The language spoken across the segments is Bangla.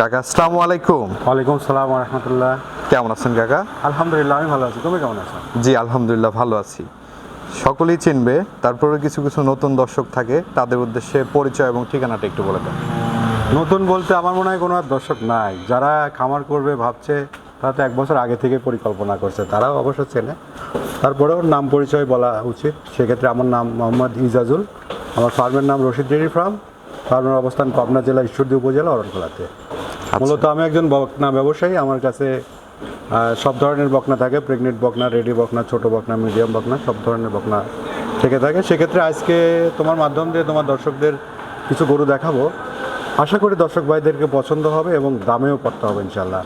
কাকা আসসালামু আলাইকুম। ওয়ালাইকুম সালাম রহমতুল্লাহ। কেমন আছেন কাকা? আলহামদুলিল্লাহ আমি ভালো আছি। তুমি কেমন আছো? জি আলহামদুলিল্লাহ ভালো আছি। সকলেই চিনবে তারপরে কিছু কিছু নতুন দর্শক থাকে তাদের উদ্দেশ্যে পরিচয় এবং ঠিকানাটা একটু বলে দেন। নতুন বলতে আমার মনে হয় কোনো আর দর্শক নাই। যারা খামার করবে ভাবছে তারা তো এক বছর আগে থেকে পরিকল্পনা করছে। তারাও অবশ্য চেনে। তারপরেও নাম পরিচয় বলা উচিত। সেক্ষেত্রে আমার নাম মোহাম্মদ ইজাজুল। আমার ফার্মের নাম রশিদ ডেয়ারি ফার্ম। ফার্মের অবস্থান পাবনা জেলা ঈশ্বরদী উপজেলা অরণখোলাতে। মূলত আমি একজন বকনা ব্যবসায়ী আমার কাছে সব ধরনের বকনা থাকে প্রেগনেন্ট বকনা রেডি বকনা ছোট বকনা মিডিয়াম বকনা সব ধরনের বকনা থেকে থাকে। সেক্ষেত্রে আজকে তোমার মাধ্যম দিয়ে তোমার দর্শকদের কিছু গরু দেখাবো। আশা করি দর্শক ভাইদেরকে পছন্দ হবে এবং দামেও পড়তে হবে ইনশাল্লাহ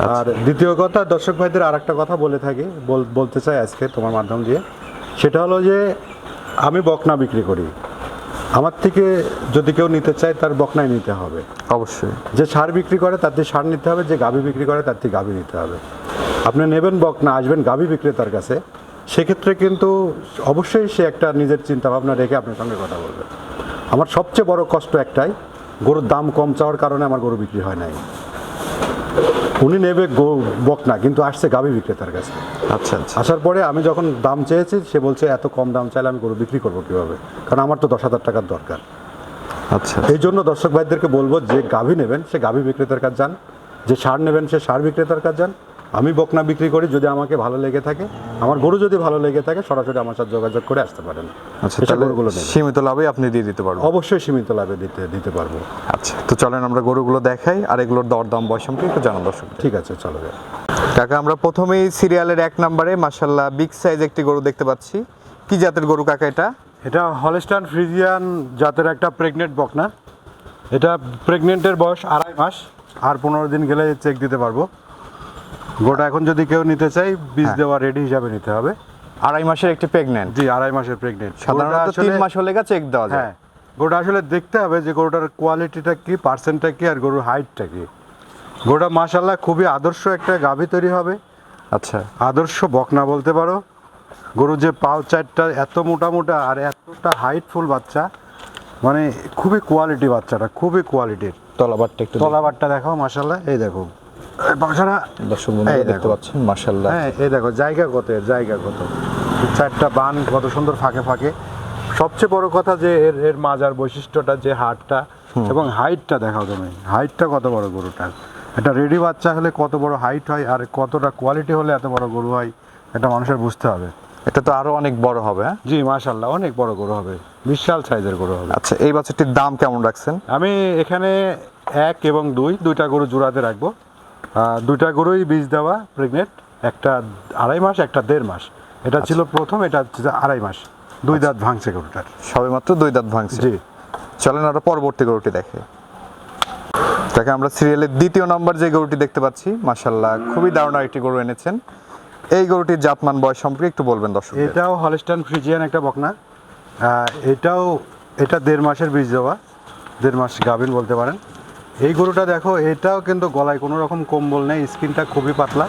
আর দ্বিতীয় কথা দর্শক ভাইদের আর একটা কথা বলে থাকি বল- বলতে চাই আজকে তোমার মাধ্যম দিয়ে। সেটা হলো যে আমি বকনা বিক্রি করি। আমার থেকে যদি কেউ নিতে চায় তার বকনাই নিতে হবে। অবশ্যই। যে সার বিক্রি করে তার থেকে সার নিতে হবে যে গাভী বিক্রি করে তার থেকে গাভী নিতে হবে। আপনি নেবেন বকনা আসবেন গাভী বিক্রেতার কাছে। সেক্ষেত্রে কিন্তু অবশ্যই সে একটা নিজের চিন্তা ভাবনা রেখে আপনার সঙ্গে কথা বলবে। আমার সবচেয়ে বড় কষ্ট একটাই গরুর দাম কম চাওয়ার কারণে আমার গরু বিক্রি হয় নাই। উনি নেবে বক না কিন্তু আসছে গাভী বিক্রেতার কাছে। আচ্ছা আচ্ছা। আসার পরে আমি যখন দাম চেয়েছি সে বলছে এত কম দাম চাইলে আমি গরু বিক্রি করব কীভাবে? কারণ আমার তো দশ হাজার টাকার দরকার। আচ্ছা এই জন্য দর্শক ভাইদেরকে বলব যে গাভী নেবেন সে গাভী বিক্রেতার কাছে যান যে সার নেবেন সে সার বিক্রেতার কাছে যান। আমি বকনা বিক্রি করি যদি আমাকে ভালো লেগে থাকে আমার গরু যদি ভালো লেগে থাকে সরাসরি আমার সাথে যোগাযোগ করে আসতে পারেন। আচ্ছা গরুগুলো সীমিত লাভে আপনি দিয়ে দিতে পারবেন? অবশ্যই সীমিত লাভে দিতে দিতে পারব। আচ্ছা তো চলেন আমরা গরুগুলো দেখাই আর এগুলোর দরদাম বয়স সম্পর্কে একটু জানান দর্শক ঠিক আছে চলো। কাকা আমরা প্রথমেই সিরিয়ালের এক নম্বরে মাসাল্লাহ বিগ সাইজ একটি গরু দেখতে পাচ্ছি। কি জাতের গরু কাকা এটা? এটা হলস্টান ফ্রিজিয়ান জাতের একটা প্রেগনেন্ট বকনা। এটা প্রেগনেন্টের বয়স আড়াই মাস আর পনেরো দিন গেলে চেক দিতে পারব। গোটা এখন যদি কেউ নিতে চাই বীজ হ্যাঁ। দেওয়া রেডি হিসাবে নিতে হবে। আড়াই মাসের একটি প্রেগনেন্ট জি আড়াই মাসের প্রেগনেন্ট সাধারণত তিন মাস হলে গা চেক দেওয়া যায়। হ্যাঁ গরুটা আসলে দেখতে হবে যে গরুটার কোয়ালিটিটা কি পার্সেন্টটা কি আর গরুর হাইটটা কি। গোটা মাশাল্লাহ খুবই আদর্শ একটা গাভী তৈরি হবে। আচ্ছা। আদর্শ বকনা বলতে পারো। গরুর যে পাও চারটা এত মোটা মোটা আর এতটা হাইটফুল বাচ্চা মানে খুবই কোয়ালিটি বাচ্চাটা খুবই কোয়ালিটির তলাবারটা একটু তলাবারটা দেখো মাশাল্লাহ এই দেখো। দর্শক বন্ধুরা দেখতে। পাচ্ছেন হ্যাঁ এই দেখো জায়গা কত এর জায়গা কত। চারটা বান কত সুন্দর ফাঁকে ফাঁকে। সবচেয়ে বড় কথা যে এর এর মাজার বৈশিষ্ট্যটা যে হাটটা এবং হাইটটা দেখাও তুমি। হাইটটা কত বড় গরুটার। একটা রেডি বাচ্চা হলে কত বড় হাইট হয় আর কতটা কোয়ালিটি হলে এত বড় গরু হয় এটা মানুষের বুঝতে হবে। এটা তো আরও অনেক বড় হবে হ্যাঁ? জি মাশাল্লাহ অনেক বড় গরু হবে। বিশাল সাইজের গরু হবে। আচ্ছা এই বাচ্চাটির দাম কেমন রাখছেন? আমি এখানে এক এবং দুই দুইটা গরু জোড়াতে রাখব। দুইটা গরুই বীজ দেওয়া প্রেগনেন্ট একটা আড়াই মাস একটা দেড় মাস। এটা ছিল প্রথম এটা হচ্ছে আড়াই মাস। দুই দাঁত ভাঙছে গরুটার। সবে মাত্র দুই দাঁত ভাঙছে। জি। চলেন আমরা পরবর্তী গরুটি দেখে। তাকে আমরা সিরিয়ালের দ্বিতীয় নম্বর যে গরুটি দেখতে পাচ্ছি মাশাল্লাহ খুবই দারুণ একটি গরু এনেছেন। এই গরুটির জাতমান বয়স সম্পর্কে একটু বলবেন দর্শক এটাও হলস্টান ফ্রিজিয়ান একটা বকনা। এটাও এটা দেড় মাসের বীজ দেওয়া। দেড় মাস গাভিন বলতে পারেন। এই গরুটা দেখো এটাও কিন্তু গলায় কোনো রকম কম্বল নেই স্কিনটা খুবই পাতলা।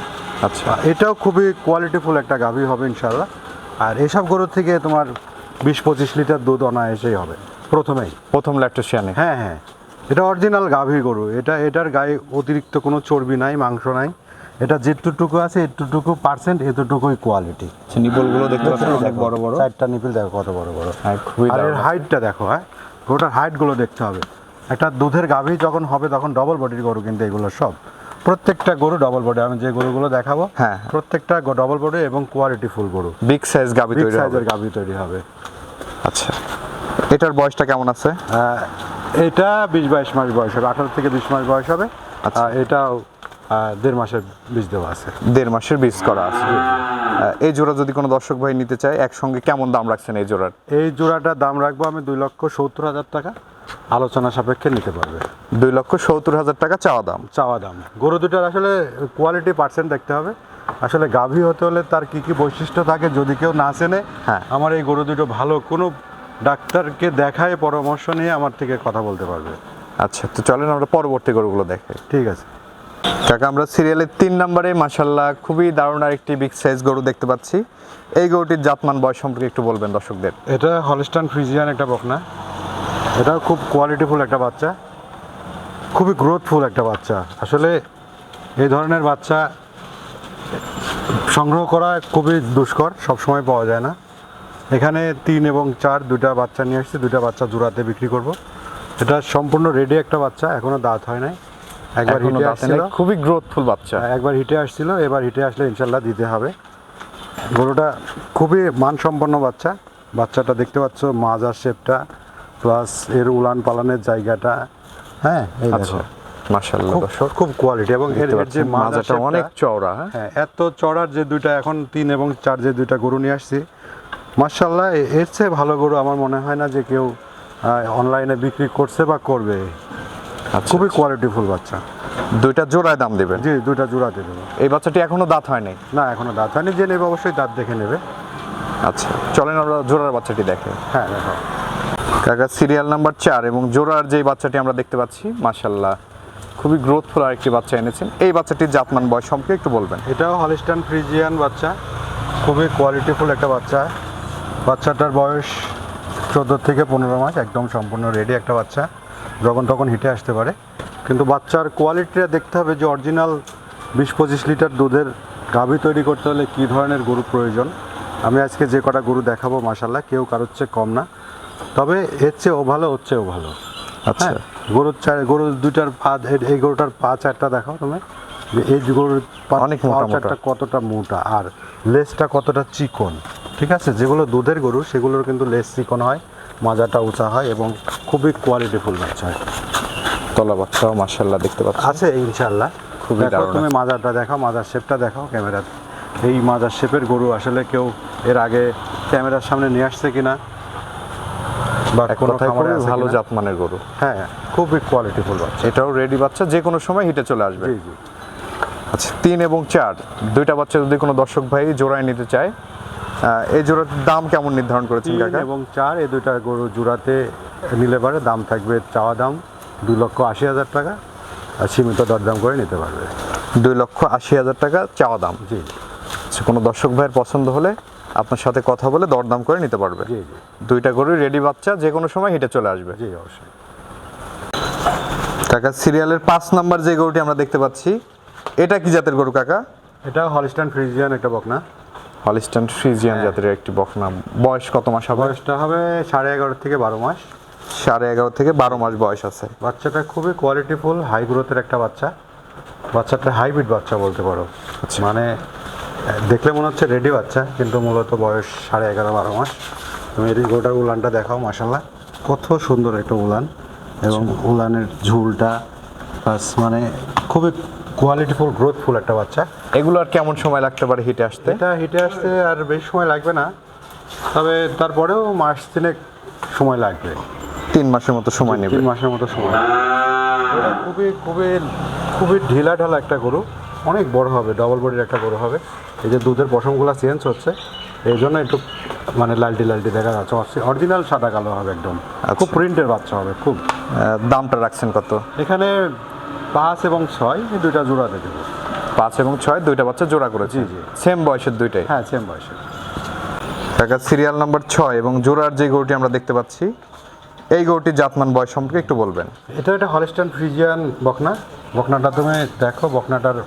আচ্ছা। এটাও খুবই কোয়ালিটিফুল একটা গাভী হবে ইনশাল্লাহ আর এসব গরু থেকে তোমার বিশ পঁচিশ লিটার দুধ অনায়াসেই হবে প্রথমেই। প্রথম ল্যাকটোসিয়ানে হ্যাঁ হ্যাঁ। এটা অরিজিনাল গাভী গরু। এটা এটার গায়ে অতিরিক্ত কোনো চর্বি নাই মাংস নাই। এটা যেটুকু আছে এটুকু পার্সেন্ট এতটুকুই কোয়ালিটি নিপলগুলো দেখতে পাচ্ছেন অনেক বড় বড়। চারটা নিপিল দেখো কত বড় বড়। হ্যাঁ খুবই আর এর হাইটটা দেখো হ্যাঁ। গরুটার হাইটগুলো দেখতে হবে। একটা দুধের গাভী যখন হবে তখন ডবল বডির গরু কিন্তু এগুলো সব। প্রত্যেকটা গরু ডবল বডি আমি যে গরুগুলো দেখাবো হ্যাঁ। প্রত্যেকটা ডবল বডি এবং কোয়ালিটি ফুল গরু। বিগ সাইজ বিগ তৈরি হবে। সাইজের গাভী তৈরি হবে। আচ্ছা। এটার বয়সটা কেমন আছে? এটা বিশ বাইশ মাস বয়স হবে আঠারো থেকে বিশ মাস বয়স হবে। আচ্ছা। এটাও দেড় মাসের বীজ দেওয়া আছে। দেড় মাসের বীজ করা আছে। এই জোড়া যদি কোনো দর্শক ভাই নিতে চায় একসঙ্গে কেমন দাম রাখছেন এই জোড়ার? এই জোড়াটার দাম রাখব আমি দুই লক্ষ সত্তর হাজার টাকা। আলোচনা সাপেক্ষে নিতে পারবে। দুই লক্ষ সত্তর হাজার টাকা চাওয়া দাম। চাওয়া দাম। গরু দুটার আসলে কোয়ালিটি পার্সেন্ট দেখতে হবে। আসলে গাভী হতে হলে তার কি কি বৈশিষ্ট্য থাকে যদি কেউ না চেনে হ্যাঁ। আমার এই গরু দুটো ভালো কোনো ডাক্তারকে দেখায় পরামর্শ নিয়ে আমার থেকে কথা বলতে পারবে। আচ্ছা তো চলেন আমরা পরবর্তী গরুগুলো দেখাই ঠিক আছে। কাকা আমরা সিরিয়ালের তিন নম্বরে মাসাল্লাহ খুবই দারুণ আর একটি বিগ সাইজ গরু দেখতে পাচ্ছি। এই গরুটির জাতমান বয়স সম্পর্কে একটু বলবেন দর্শকদের। এটা হলস্টান ফ্রিজিয়ান একটা বকনা। এটাও খুব কোয়ালিটিফুল একটা বাচ্চা। খুবই গ্রোথফুল একটা বাচ্চা। আসলে এই ধরনের বাচ্চা সংগ্রহ করা খুবই দুষ্কর সবসময় পাওয়া যায় না। এখানে তিন এবং চার দুটা বাচ্চা নিয়ে আসছি দুটা বাচ্চা জোড়াতে বিক্রি করব। এটা সম্পূর্ণ রেডি একটা বাচ্চা এখনও দাঁত হয় নাই। একবার হিটে আসছিল। খুবই গ্রোথফুল বাচ্চা। একবার হিটে আসছিল এবার হিটে আসলে ইনশাল্লাহ দিতে হবে। গরুটা খুবই মানসম্পন্ন বাচ্চা। বাচ্চাটা দেখতে পাচ্ছ মাজার শেপটা প্লাস এর উলান পালানের জায়গাটা হ্যাঁ এই আচ্ছা দেখো। মাশাআল্লাহ খুব দর্শক। খুব কোয়ালিটি এবং এর যে মাজাটা অনেক চওড়া হ্যাঁ? হ্যাঁ এত চড়ার যে দুইটা এখন তিন এবং চার যে দুইটা গরু নিয়ে আসছি মার্শাল্লাহ এর চেয়ে ভালো গরু আমার মনে হয় না যে কেউ অনলাইনে বিক্রি করছে বা করবে। আচ্ছা খুবই কোয়ালিটিফুল বাচ্চা। দুইটা জোড়ায় দাম দিবেন? জি দুইটা জোড়াতে দেবো। এই বাচ্চাটি এখনও দাঁত হয় নাই? না এখনও দাঁত হয়নি যে নেবে অবশ্যই দাঁত দেখে নেবে। আচ্ছা চলেন আমরা জোড়ার বাচ্চাটি দেখে। হ্যাঁ দেখো। কাকা সিরিয়াল নাম্বার চার এবং জোড়ার যেই বাচ্চাটি আমরা দেখতে পাচ্ছি মাশাল্লাহ খুবই গ্রোথফুল আরেকটি বাচ্চা এনেছেন। এই বাচ্চাটির জাতমান বয়স সম্পর্কে একটু বলবেন। এটাও হলিস্টান ফ্রিজিয়ান বাচ্চা, খুবই কোয়ালিটিফুল একটা বাচ্চা। বাচ্চাটার বয়স চোদ্দ থেকে পনেরো মাস, একদম সম্পূর্ণ রেডি একটা বাচ্চা, যখন তখন হিটে আসতে পারে। কিন্তু বাচ্চার কোয়ালিটিটা দেখতে হবে যে অরিজিনাল বিশ পঁচিশ লিটার দুধের গাভী তৈরি করতে হলে কী ধরনের গরু প্রয়োজন। আমি আজকে যে কটা গরু দেখাবো মাসাল্লাহ কেউ কারোর চেয়ে কম না। তবে এর চেয়েও ভালো ওর চেয়েও ভালো। আচ্ছা। হ্যাঁ গরুর চার গরুর দুইটার পা এই- গরুটার পা চারটা দেখাও তুমি। যে এই গরুর অনেক। চারটা কতটা মোটা আর লেজটা কতটা চিকন ঠিক আছে? যেগুলো দুধের গরু সেগুলোর কিন্তু লেজ চিকন হয় মাজাটা উঁচা হয় এবং খুবই কোয়ালিটিফুল বাচ্চা হয়। তলা বাচ্চাও মার্শাল্লাহ দেখতে পাচ্ছি আছে ইনশাল্লাহ খুবই দেখো তুমি মাজারটা দেখাও মাজার শেপটা দেখাও ক্যামেরা এই মাজার শেপের গরু আসলে কেউ এর আগে ক্যামেরার সামনে নিয়ে আসছে কিনা বা কোনো খামারে ভালো? জাতমানের গরু। হ্যাঁ খুবই কোয়ালিটিফুল বাচ্চা। এটাও রেডি বাচ্চা যে কোনো সময় হিটে চলে আসবে। জি জি। আচ্ছা তিন এবং চার। দুইটা বাচ্চা যদি কোনো দর্শক ভাই জোড়ায় নিতে চায় এই জোড়ার দাম কেমন নির্ধারণ করেছেন কাকা? এবং চার এই দুইটা গরু জোড়াতে নিলে পারে দাম থাকবে চাওয়া দাম দু লক্ষ আশি হাজার টাকা আর সীমিত দরদাম করে নিতে পারবে। দুই লক্ষ আশি হাজার টাকা চাওয়া দাম। জি। আচ্ছা, কোনো দর্শক ভাইয়ের পছন্দ হলে আপনার সাথে কথা বলে দরদাম করে নিতে পারবে। দুইটা গরুই রেডি বাচ্চা যে কোনো সময় হেঁটে চলে আসবে। জি অবশ্যই। কাকা সিরিয়ালের পাঁচ নাম্বার যে গরুটি আমরা দেখতে পাচ্ছি এটা কি জাতের গরু কাকা? এটা হলিস্টান ফ্রিজিয়ান একটা বকনা। Holstein Friesian. জাতের একটি বকনা। বয়স কত মাস হবে? বয়সটা হবে সাড়ে এগারো থেকে বারো মাস। সাড়ে এগারো থেকে বারো মাস বয়স আছে। বাচ্চাটা খুবই কোয়ালিটিফুল হাই গ্রোথের একটা বাচ্চা। বাচ্চাটা হাইব্রিড বাচ্চা বলতে পারো। মানে আহ, দেখলে মনে হচ্ছে রেডি বাচ্চা কিন্তু মূলত বয়স সাড়ে এগারো বারো মাস। তুমি এই গোটার উলানটা দেখাও মাসাল্লাহ কত সুন্দর একটা উলান এবং উলানের ঝুলটা প্লাস মানে খুবই কোয়ালিটিফুল গ্রোথফুল একটা বাচ্চা। এগুলো আর কেমন সময় লাগতে পারে হিটে আসতে? এটা হিটে আসতে আর বেশি সময় লাগবে না। তবে তারপরেও মাস তিনেক সময় লাগবে। তিন মাসের মতো সময় নেবে। তিন মাসের মতো সময়। খুবই খুবই খুবই ঢিলা ঢালা একটা গরু। অনেক বড় হবে ডবল বডির একটা গরু হবে। এই যে দুধের পশমগুলো চেঞ্জ হচ্ছে এই জন্য একটু মানে লালটি লালটি দেখা যাচ্ছে। অরিজিনাল সাদা কালো হবে একদম। খুব প্রিন্টের বাচ্চা হবে খুব। দামটা রাখছেন কত? এখানে পাঁচ এবং ছয় এই দুইটা জোড়াতে দেবো। পাঁচ এবং ছয় দুইটা বাচ্চা জোড়া করেছে জি, জি। সেম বয়সের দুইটাই? হ্যাঁ সেম বয়সের। কাকা সিরিয়াল নাম্বার ছয় এবং জোড়ার যে গরুটি আমরা দেখতে পাচ্ছি এই গরুটির জাতমান বয়স সম্পর্কে একটু বলবেন। এটা একটা হলিস্টান ফ্রিজিয়ান বকনা। বকনাটা তুমি দেখো বকনাটার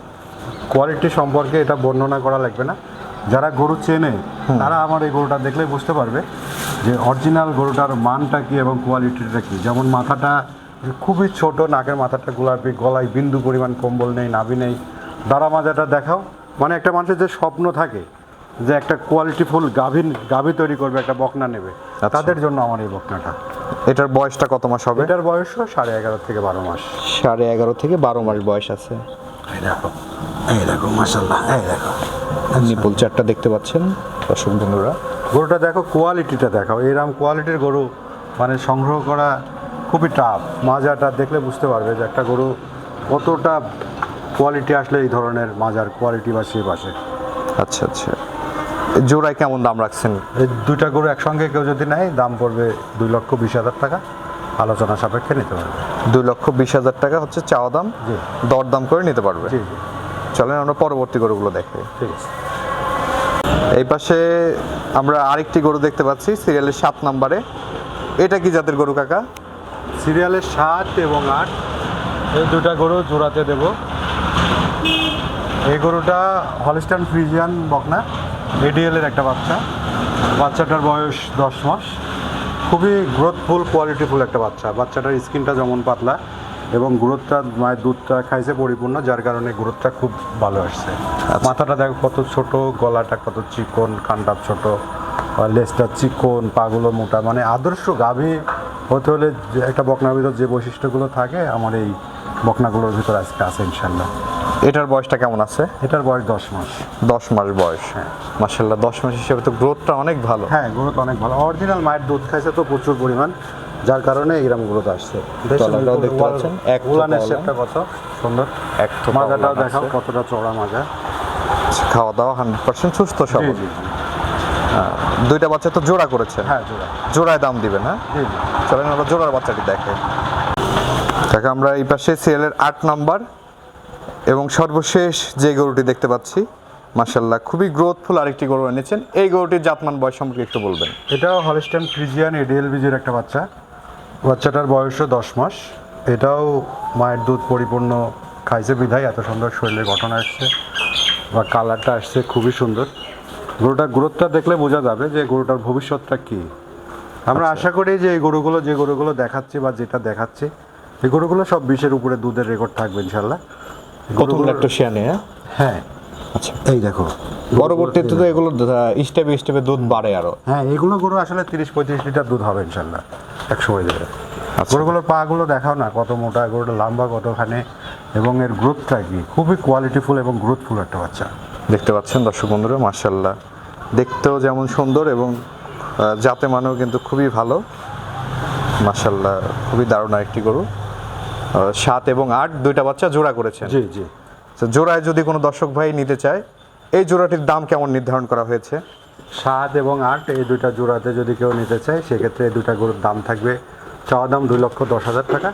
কোয়ালিটি সম্পর্কে এটা বর্ণনা করা লাগবে না। যারা গরু চেনে তারা আমার এই গরুটা দেখলে বুঝতে পারবে যে অরিজিনাল গরুটার মানটা কি এবং কোয়ালিটিটা কি। যেমন মাথাটা খুবই ছোট নাকের মাথাটা গোলাপি গলায় বিন্দু পরিমাণ কম্বল নেই নাভি নেই। দাঁড়া মাজাটা দেখাও। মানে একটা মানুষের যে স্বপ্ন থাকে যে একটা কোয়ালিটিফুল গাভীর গাভী তৈরি করবে একটা বকনা নেবে। তাদের জন্য আমার এই বকনাটা। এটার বয়সটা কত মাস হবে? এটার বয়সও সাড়ে এগারো থেকে বারো মাস। সাড়ে এগারো থেকে বারো মাস বয়স আছে। দেখো। এই দেখো মাসাল্লাহ এই দেখো। নিপুল চারটা দেখতে পাচ্ছেন দর্শক বন্ধুরা। গরুটা দেখো কোয়ালিটিটা দেখো এরকম কোয়ালিটির গরু মানে সংগ্রহ করা খুবই টাফ মাজাটা দেখলে বুঝতে পারবে যে একটা গরু কতটা কোয়ালিটি আসলে এই ধরনের মাজার কোয়ালিটি বা সে বাসে আচ্ছা আচ্ছা। জোড়ায় কেমন দাম রাখছেন? এই দুইটা গরু একসঙ্গে কেউ যদি নেয় দাম পড়বে দুই লক্ষ বিশ হাজার টাকা। আলোচনা সাপেক্ষে নিতে পারবে। দুই লক্ষ বিশ হাজার টাকা হচ্ছে চাওয়া দাম। জি। দরদাম করে নিতে পারবে। জি জি। চলেন আমরা পরবর্তী গরুগুলো দেখে। ঠিক আছে। এই পাশে আমরা আরেকটি গরু দেখতে পাচ্ছি সিরিয়ালের সাত নাম্বারে। এটা কি জাতের গরু কাকা? সিরিয়ালের সাত এবং আট। এই দুটা গরু জোড়াতে দেব। এই গরুটা হলিস্টান ফ্রিজিয়ান বকনা এডিএল এর একটা বাচ্চা। বাচ্চাটার বয়স দশ মাস। খুবই গ্রোথফুল কোয়ালিটিফুল একটা বাচ্চা। বাচ্চাটার স্কিনটা যেমন পাতলা এবং গ্রোথটা মায়ের দুধটা খাইছে পরিপূর্ণ যার কারণে গ্রোথটা খুব ভালো আসছে। মাথাটা দেখো কত ছোট গলাটা কত চিকন কানটা ছোট লেজটা চিকন পাগুলো মোটা। মানে আদর্শ গাভী হতে হলে একটা বকনার ভিতর যে বৈশিষ্ট্যগুলো থাকে আমার এই বকনাগুলোর ভিতর আজকে আছে ইনশাল্লাহ এটার বয়সটা কেমন আছে? এটার বয়স দশ মাস। দশ মাস বয়স। মাসাল্লাহ দশ মাস হিসেবে তো গ্রোথটা অনেক ভালো। হ্যাঁ গ্রোথ অনেক ভালো। অরিজিনাল মায়ের দুধ খাইছে তো প্রচুর পরিমাণ। যার কারণে এইরকম গ্রোথ আসছে। তলাটাও দেখতে পাচ্ছেন, এক উলানের শেপটা কত? সুন্দর এক মাজাটাও দেখাও কতটা চওড়া মাজা। খাওয়া দাওয়া হান্ড্রেড পার্সেন্ট সুস্থ সবল। জি। দুইটা বাচ্চা তো জোড়া করেছেন হ্যাঁ জোড়া। জোড়ায় দাম দিবেন হ্যাঁ? চলেন আমরা জোড়ার বাচ্চাটি দেখে। দেখে আমরা এই পাশে সিএলের আট নাম্বার এবং সর্বশেষ যে গরুটি দেখতে পাচ্ছি মাসাল্লাহ খুবই গ্রোথফুল আরেকটি গরু এনেছেন। এই গরুটির জাতমান বয়স সম্পর্কে একটু বলবেন। এটাও হলিস্টান ফ্রিজিয়ান এডিএল বিজির একটা বাচ্চা। বাচ্চাটার বয়সও দশ মাস। এটাও মায়ের দুধ পরিপূর্ণ খাইছে বিধায় এত সুন্দর শরীরের গঠন আসছে বা কালারটা আসছে খুবই সুন্দর। গরুটার গ্রোথটা দেখলে বোঝা যাবে যে গরুটার ভবিষ্যৎটা কী। আমরা আশা করি যে এই গরুগুলো যে গরুগুলো দেখাচ্ছি বা যেটা দেখাচ্ছি এই গরুগুলো সব বিশের উপরে দুধের রেকর্ড থাকবে ইনশাল্লাহ। প্রথম নিয়ে হ্যাঁ? আচ্ছা। এই দেখো পরবর্তীতে তো এগুলো স্টেপে স্টেপে দুধ বাড়ে আরও। হ্যাঁ এগুলো গরু আসলে তিরিশ পঁয়ত্রিশ লিটার দুধ হবে ইনশাল্লাহ। এক সময় দেবে। আচ্ছা। গরুগুলোর পাগুলো দেখাও না কত মোটা গরুটা লম্বা কতখানে এবং এর গ্রোথটা কি? খুবই কোয়ালিটিফুল এবং গ্রোথফুল একটা বাচ্চা। দেখতে পাচ্ছেন দর্শক বন্ধুরা মার্শাল্লাহ দেখতেও যেমন সুন্দর এবং জাতে মানেও কিন্তু খুবই ভালো। মার্শাল্লাহ খুবই দারুণ একটি গরু। সাত এবং আট দুইটা বাচ্চা জোড়া করেছেন। জি জি। তো জোড়ায় যদি কোনো দর্শক ভাই নিতে চায় এই জোড়াটির দাম কেমন নির্ধারণ করা হয়েছে? সাত এবং আট এই দুইটা জোড়াতে যদি কেউ নিতে চায় সেক্ষেত্রে এই দুইটা গরুর দাম থাকবে চাওয়া দাম দুই লক্ষ দশ হাজার টাকা।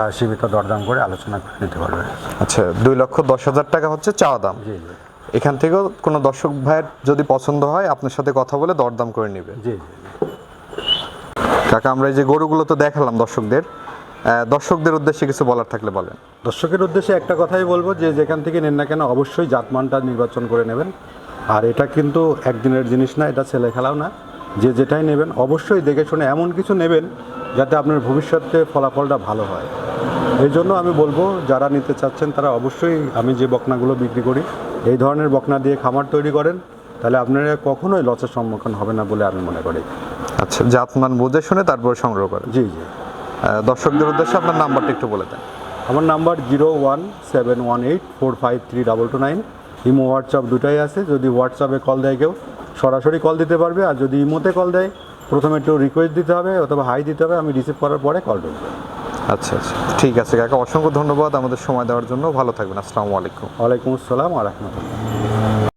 আর সীমিত দরদাম করে আলোচনা করে নিতে পারবে। আচ্ছা দুই লক্ষ দশ হাজার টাকা হচ্ছে চাওয়া দাম। জি জি। এখান থেকেও কোনো দর্শক ভাইয়ের যদি পছন্দ হয় আপনার সাথে কথা বলে দরদাম করে নেবে। জি জি। কাকা আমরা এই যে গরুগুলো তো দেখালাম দর্শকদের। দর্শকদের উদ্দেশ্যে কিছু বলার থাকলে বলেন। দর্শকের উদ্দেশ্যে একটা কথাই বলব যে যেখান থেকে নেন না কেন অবশ্যই জাতমানটা নির্বাচন করে নেবেন। আর এটা কিন্তু একদিনের জিনিস না এটা ছেলে খেলাও না। যে যেটাই নেবেন অবশ্যই দেখে শুনে এমন কিছু নেবেন যাতে আপনার ভবিষ্যতে ফলাফলটা ভালো হয়। এই জন্য আমি বলব যারা নিতে চাচ্ছেন তারা অবশ্যই আমি যে বকনাগুলো বিক্রি করি এই ধরনের বকনা দিয়ে খামার তৈরি করেন। তাহলে আপনারা কখনোই লসের সম্মুখীন হবে না বলে আমি মনে করি। আচ্ছা জাতমান বুঝে শুনে তারপর সংগ্রহ করেন। জি জি। দর্শকদের উদ্দেশ্যে আপনার নাম্বারটা একটু বলে দেন। আমার number zero one seven one eight four five three double two nine. Imo WhatsApp দুটাই আছে। যদি হোয়াটসঅ্যাপে কল দেয় কেউ সরাসরি কল দিতে পারবে। আর যদি ইমোতে কল দেয় প্রথমে একটু রিকোয়েস্ট দিতে হবে অথবা হাই দিতে হবে আমি রিসিভ করার পরে কল দেবো আচ্ছা আচ্ছা। ঠিক আছে কাকা অসংখ্য ধন্যবাদ আমাদের সময় দেওয়ার জন্য। ভালো থাকবেন। আসসালামু আলাইকুম। ওয়ালাইকুম আসসালাম আ রহমতুল্লাহ।